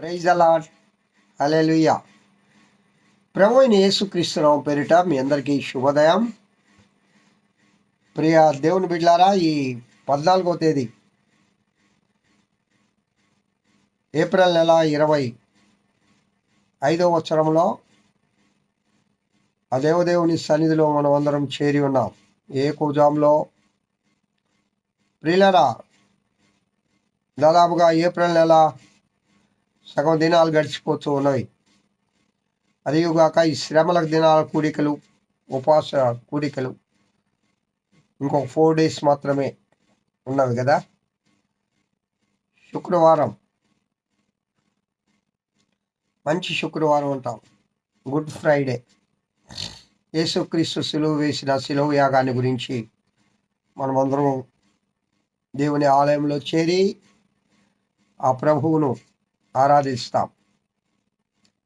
Praise allot అలెలుయ్య ప్రభు అయిన యేసుక్రీస్తురావు పేరిట మీ అందరికీ శుభోదయం. ప్రియ దేవుని బిడ్లారా ఈ పద్నాలుగో తేదీ ఏప్రిల్ నెల ఇరవై ఐదవ వచ్చరంలో ఆ దేవదేవుని సన్నిధిలో మనం అందరం చేరి ఉన్నాం. ఏ కూజాంలో ప్రియులరా దాదాపుగా ఏప్రిల్ నెల సగం దినాలు గడిచిపోతూ ఉన్నవి. అదిగాక ఈ శ్రమల దినాల కూడికలు ఉపవాస కూడికలు ఇంకొక ఫోర్ డేస్ మాత్రమే ఉన్నవి కదా? శుక్రవారం. మంచి శుక్రవారం ఉంటాం గుడ్ ఫ్రైడే యేసుక్రీస్తు సిలువ వేసిన సిలువ యాగాన్ని గురించి మనమందరం దేవుని ఆలయంలో చేరి ఆ ప్రభువును ఆరాధిస్తాం.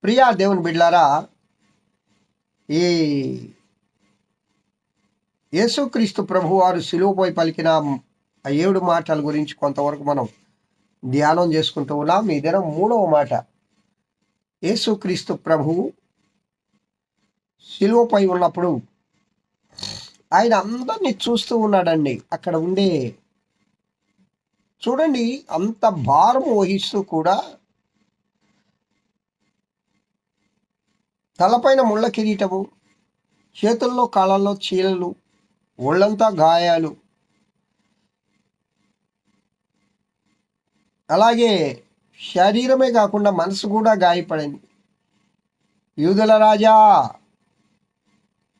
ప్రియా దేవుని బిడ్లారా ఈ యేసుక్రీస్తు ప్రభువారు సిలువపై పలికిన ఏడు మాటల గురించి కొంతవరకు మనం ధ్యానం చేసుకుంటూ ఉన్నాం. ఈ దినం మూడవ మాట. యేసుక్రీస్తు ప్రభువు సిలువపై ఉన్నప్పుడు ఆయన అందరినీ చూస్తూ ఉన్నాడండి. అక్కడ ఉండే చూడండి అంత భారం వహిస్తూ కూడా తలపైన ముళ్ళ కిరీటము చేతుల్లో కాళ్ళల్లో చీలలు ఒళ్ళంతా గాయాలు. అలాగే శరీరమే కాకుండా మనసు కూడా గాయపడింది. యూదుల రాజా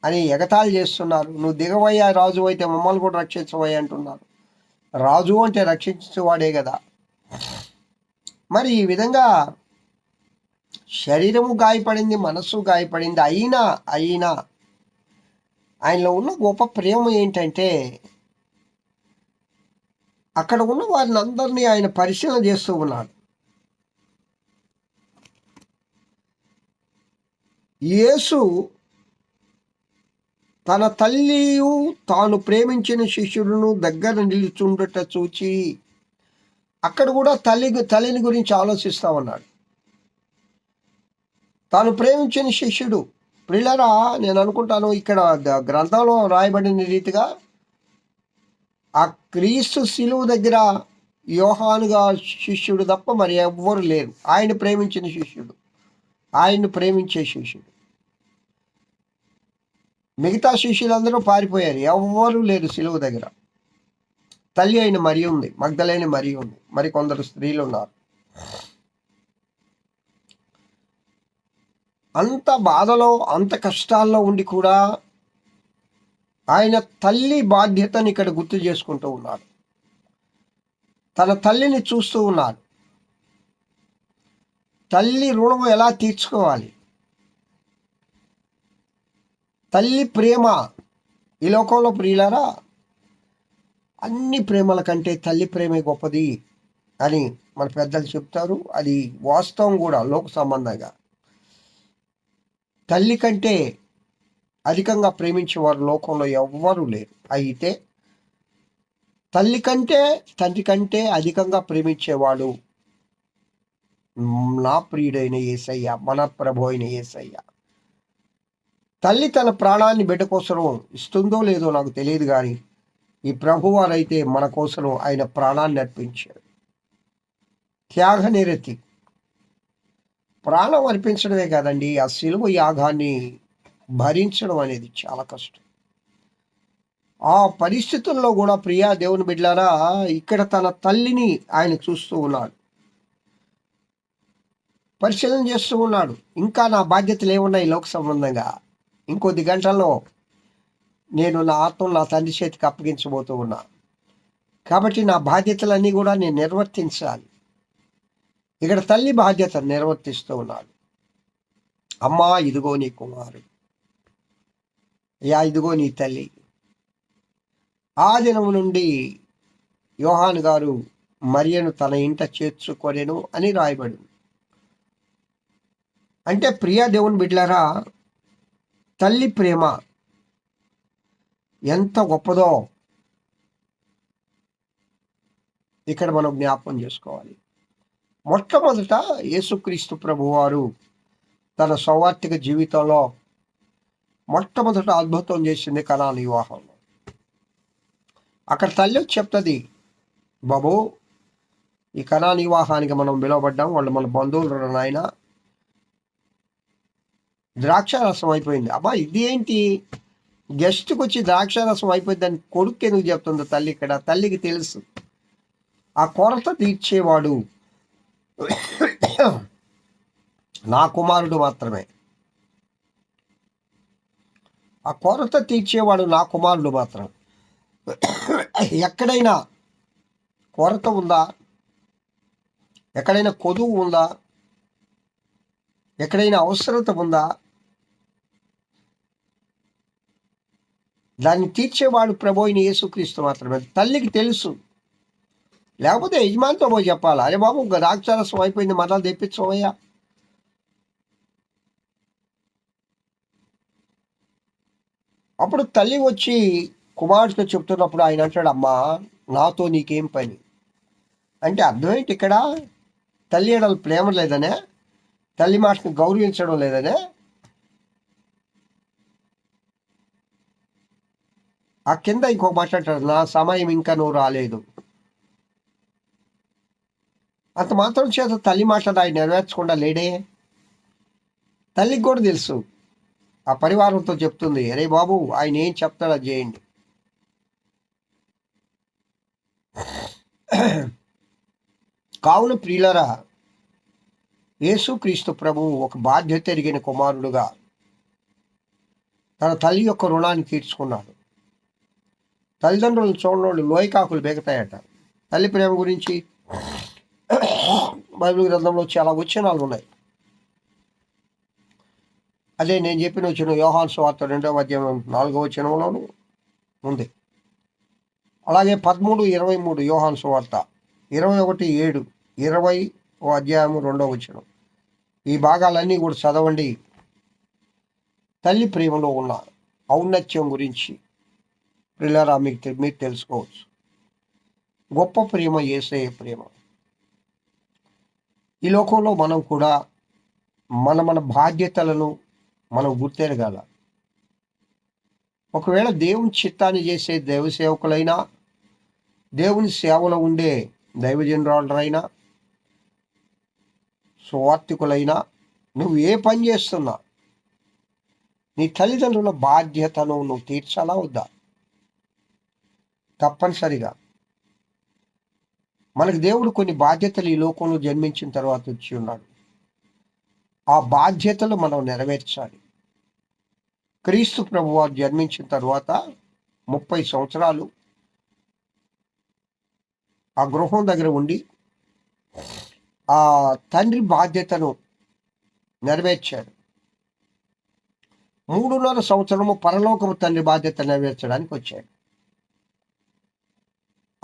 అని ఎగతాళి చేస్తున్నారు. నువ్వు దిగవయ్యా రాజు అయితే మమ్మల్ని కూడా రక్షించవయ్యా అంటున్నారు. రాజు అంటే రక్షించేవాడే కదా. మరి ఈ విధంగా శరీరము గాయపడింది మనస్సు గాయపడింది అయినా అయినా ఆయనలో ఉన్న గొప్ప ప్రేమ ఏంటంటే అక్కడ ఉన్న వారిని అందరినీ ఆయన పరిశీలన చేస్తూ ఉన్నాడు. యేసు తన తల్లియు తాను ప్రేమించిన శిష్యుడును దగ్గర నిలుచుండట చూచి అక్కడ కూడా తల్లి తల్లిని గురించి ఆలోచిస్తా ఉన్నాడు. తాను ప్రేమించిన శిష్యుడు. ప్రిలరా నేను అనుకుంటాను ఇక్కడ గ్రంథంలో రాయబడిన రీతిగా ఆ క్రీస్తు శిలువు దగ్గర యోహానుగా శిష్యుడు తప్ప మరి ఎవ్వరు లేరు. ఆయన ప్రేమించిన శిష్యుడు. ఆయన్ను ప్రేమించే శిష్యుడు. మిగతా శిష్యులందరూ పారిపోయారు. ఎవ్వరూ లేరు శిలువు దగ్గర. తల్లి అయిన మరి ఉంది మగ్ధలైన మరి ఉంది మరి కొందరు స్త్రీలు ఉన్నారు అంత బాధలో అంత కష్టాల్లో ఉండి కూడా ఆయన తల్లి బాధ్యతని ఇక్కడ గుర్తు చేసుకుంటూ ఉన్నాడు. తన తల్లిని చూస్తూ ఉన్నాడు. తల్లి రుణం ఎలా తీర్చుకోవాలి? తల్లి ప్రేమ ఈ లోకంలో ప్రియులారా అన్ని ప్రేమల కంటే తల్లి ప్రేమే గొప్పది అని మన పెద్దలు చెప్తారు. అది వాస్తవం కూడా లోక సంబంధంగా. తల్లి కంటే అధికంగా ప్రేమించేవారు లోకంలో ఎవ్వరూ లేరు. అయితే తల్లి కంటే తండ్రి కంటే అధికంగా ప్రేమించేవాడు నా ప్రియుడైన ఏసయ్య మన ప్రభు అయిన ఏసయ్య. తల్లి తన ప్రాణాన్ని బిడ్డ కోసం ఇస్తుందో లేదో నాకు తెలియదు కానీ ఈ ప్రభువారైతే మన కోసం ఆయన ప్రాణాన్ని అర్పించాడు త్యాగ నిరతి. ప్రాణం అర్పించడమే కాదండి ఆ సిలువ యాగాన్ని భరించడం అనేది చాలా కష్టం. ఆ పరిస్థితుల్లో కూడా ప్రియా దేవుని బిడ్డారా ఇక్కడ తన తల్లిని ఆయన చూస్తూ ఉన్నాడు. పరిశీలన చేస్తూ ఉన్నాడు. ఇంకా నా బాధ్యతలు ఏమున్నాయి లోక సంబంధంగా? ఇంకొద్ది గంటల్లో నేను నా ఆత్మను నా తండ్రి చేతికి అప్పగించబోతూ ఉన్నా. కాబట్టి నా బాధ్యతలన్నీ కూడా నేను నిర్వర్తించాలి. ఇక్కడ తల్లి బాధ్యత నిర్వర్తిస్తూ ఉన్నాడు అమ్మా ఇదిగో నీ కుమారుడు. యా ఇదిగో నీ తల్లి. ఆ దినం నుండి యోహాన్ గారు మరియను తన ఇంట చేర్చుకొనేను అని రాయబడింది. అంటే ప్రియా దేవుని బిడ్డలారా తల్లి ప్రేమ ఎంత గొప్పదో ఇక్కడ మనం జ్ఞాపకం చేసుకోవాలి. మొట్టమొదట యేసుక్రీస్తు ప్రభువారు తన సౌవార్థిక జీవితంలో మొట్టమొదట అద్భుతం చేసింది కణాల వివాహంలో. అక్కడ తల్లి వచ్చి చెప్తుంది బాబు ఈ కణాల వివాహానికి మనం పిలువబడ్డాం వాళ్ళు మన బంధువులు నాయన. ద్రాక్ష రసం అయిపోయింది. అబ్బా ఇది ఏంటి? గెస్ట్కి వచ్చి ద్రాక్ష రసం అయిపోయింది అని కొడుకు ఎందుకు చెప్తుంది తల్లి ఇక్కడ తల్లికి తెలుసు. ఆ కొరత తీర్చేవాడు నా కుమారుడు మాత్రమే. ఆ కొరత తీర్చేవాడు నా కుమారుడు మాత్రం. ఎక్కడైనా కొరత ఉందా? ఎక్కడైనా కొదువు ఉందా? ఎక్కడైనా అవసరత ఉందా? దాన్ని తీర్చేవాడు ప్రభోయిన యేసుక్రీస్తు మాత్రమే. తల్లికి తెలుసు. లేకపోతే యజమానితో పోయి చెప్పాలి? అరే బాబు ద్రాక్షారసం అయిపోయింది మరలా తెప్పించవయ్యా. అప్పుడు తల్లి వచ్చి కుమారుడితో చెప్తున్నప్పుడు ఆయన అంటాడు అమ్మా నాతో నీకేం పని? అంటే అర్థం ఏంటి ఇక్కడ? తల్లి ఎడలు ప్రేమ లేదనే తల్లి మాటను గౌరవించడం లేదనే. ఆ కింద ఇంకొక మాట్లాడతాడు నా సమయం ఇంకా నువ్వు రాలేదు. అంత మాత్రం చేత తల్లి మాట ఆయన నెరవేర్చకుండా లేడే. తల్లికి కూడా తెలుసు. ఆ పరివారంతో చెప్తుంది అరే బాబు ఆయన ఏం చెప్తాడో చేయండి. కావున ప్రియులరా యేసుక్రీస్తు ప్రభువు ఒక బాధ్యత ఎరిగిన కుమారుడుగా తన తల్లి యొక్క రుణాన్ని తీర్చుకున్నాడు. తల్లిదండ్రులను చూడనోళ్ళు లోయకాకులు బెగతాయట. తల్లి ప్రేమ గురించి బైబిల్ గ్రంథంలో చాలా వచనాలు ఉన్నాయి. అదే నేను చెప్పిన వచ్చిన యోహాన్ స్వార్త రెండవ అధ్యాయం నాలుగవ వచనంలోను ఉంది. అలాగే పదమూడు ఇరవై మూడు యోహాన్ స్వార్త ఇరవై ఒకటి ఏడు ఇరవై ఓ అధ్యాయం రెండవ వచనం. ఈ భాగాలన్నీ కూడా చదవండి. తల్లి ప్రేమలో ఉన్న ఔన్నత్యం గురించి పిల్లరా మీకు మీరు తెలుసుకోవచ్చు. గొప్ప ప్రేమ ఏసే ప్రేమ. ఈ లోకంలో మనం కూడా మన మన బాధ్యతలను మనం గుర్తెరగాల. ఒకవేళ దేవుని చిత్తాన్ని చేసే దైవ సేవకులైనా దేవుని సేవలో ఉండే దైవజనరాలైనా సువార్థికులైనా నువ్వు ఏ పని చేస్తున్నా నీ తల్లిదండ్రుల బాధ్యతను నువ్వు తీర్చాలా వద్దా? తప్పనిసరిగా. మనకు దేవుడు కొన్ని బాధ్యతలు ఈ లోకంలో జన్మించిన తర్వాత వచ్చి ఉన్నాడు. ఆ బాధ్యతలు మనం నెరవేర్చాలి. క్రీస్తు ప్రభు వారు జన్మించిన తర్వాత ముప్పై సంవత్సరాలు ఆ గృహం దగ్గర ఉండి ఆ తండ్రి బాధ్యతను నెరవేర్చాడు. మూడున్నర సంవత్సరము పరలోకము తండ్రి బాధ్యత నెరవేర్చడానికి వచ్చాడు.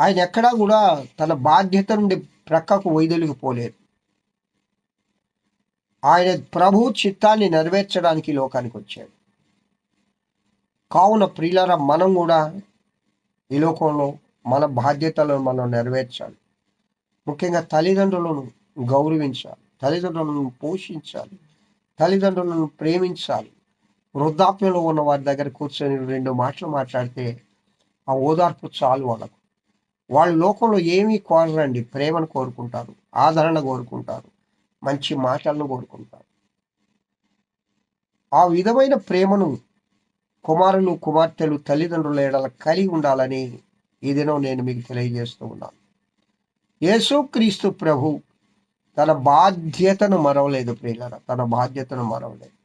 ఆయన ఎక్కడా కూడా తన బాధ్యత నుండి ప్రక్కకు వైదొలిగిపోలేదు. ఆయన ప్రభు చిత్తాన్ని నెరవేర్చడానికి లోకానికి వచ్చాడు. కావున ప్రియులర మనం కూడా ఈ లోకంలో మన బాధ్యతలను మనం నెరవేర్చాలి. ముఖ్యంగా తల్లిదండ్రులను గౌరవించాలి తల్లిదండ్రులను పోషించాలి తల్లిదండ్రులను ప్రేమించాలి. వృద్ధాప్యంలో ఉన్న వారి దగ్గర కూర్చొని రెండు మాటలు మాట్లాడితే ఆ ఓదార్పు చాలు వాళ్ళకు. వాళ్ళు లోకంలో ఏమీ కోరరండి. ప్రేమను కోరుకుంటారు. ఆదరణ కోరుకుంటారు. మంచి మాటలను కోరుకుంటారు. ఆ విధమైన ప్రేమను కుమారులు కుమార్తెలు తల్లిదండ్రుల ఎడల కలిగి ఉండాలని ఇదేనో నేను మీకు తెలియజేస్తూ ఉన్నాను. యేసుక్రీస్తు ప్రభు తన బాధ్యతను మరవలేదు ప్రియులర. తన బాధ్యతను మరవలేదు.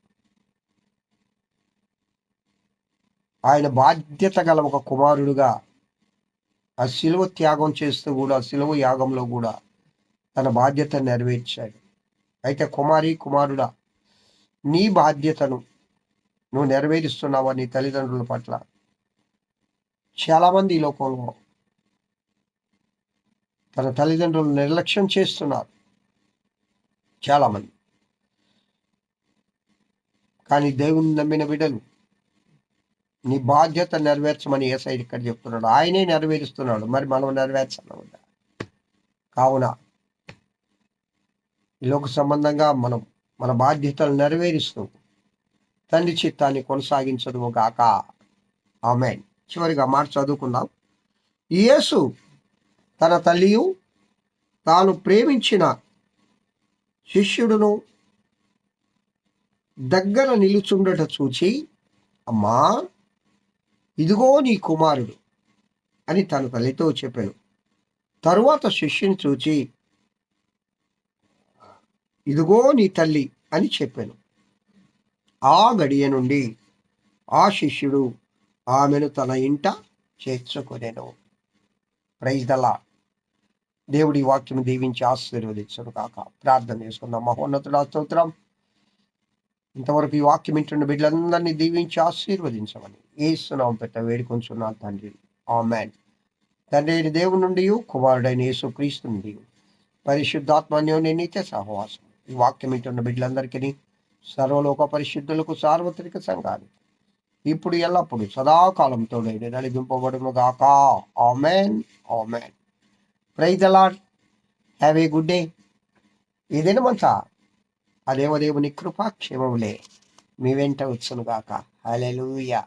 ఆయన బాధ్యత గల ఒక కుమారుడుగా ఆ శిలువ త్యాగం చేస్తూ కూడా శిలువ యాగంలో కూడా తన బాధ్యత నెరవేర్చాడు. అయితే కుమారి కుమారుడా నీ బాధ్యతను నువ్వు నెరవేరుస్తున్నావా నీ తల్లిదండ్రుల పట్ల? చాలామంది ఈ లోకంలో తన తల్లిదండ్రులు నిర్లక్ష్యం చేస్తున్నారు. చాలామంది. కానీ దేవుని నమ్మిన బిడ్డలు నీ బాధ్యత నెరవేర్చమని ఏసై ఇక్కడ చెప్తున్నాడు. ఆయనే నెరవేరుస్తున్నాడు. మరి మనం నెరవేర్చాలి కావున లోక సంబంధంగా మనం మన బాధ్యతలు నెరవేరుస్తూ తండ్రి చిత్తాన్ని కొనసాగించదు కాక ఆమె చివరిగా మాట చదువుకుందాం. యేసు తన తల్లియు తాను ప్రేమించిన శిష్యుడును దగ్గర నిలుచుండట చూచి అమ్మా ఇదిగో నీ కుమారుడు అని తన తల్లితో చెప్పాను తరువాత శిష్యుని చూచి ఇదిగో నీ తల్లి అని చెప్పాను. ఆ గడియ నుండి ఆ శిష్యుడు ఆమెను తన ఇంట చేర్చుకునేను. ప్రైజ్ దలా దేవుడి వాక్యం దీవించి ఆశీర్వదించను కాక ప్రార్థన చేసుకుందాం. మహోన్నతుడ స్తోత్రం. ఇంతవరకు ఈ వాక్యం వింటున్న బిడ్డలందరినీ దీవించి ఆశీర్వదించమని ఏసునామం పెట్ట వేడుకొంచున్నాను తండ్రి. ఆమెన్. తండ్రి అయిన దేవుని నుండి కుమారుడైన యేసు క్రీస్తు నుండి పరిశుద్ధాత్మన్యోని నిత్య సహవాసం. ఈ వాక్యం వింటున్న బిడ్డలందరికీ సర్వలోక పరిశుద్ధులకు సార్వత్రిక సంఘానికి ఇప్పుడు ఎల్లప్పుడు సదాకాలంతో నడిపింపబడును గాక amen. Amen. Praise the Lord have a good day ఈ దినమంతా ఆ దేవదేవుని కృపాక్షేమములే. మీ వెంట వచ్చునుగాక. గాక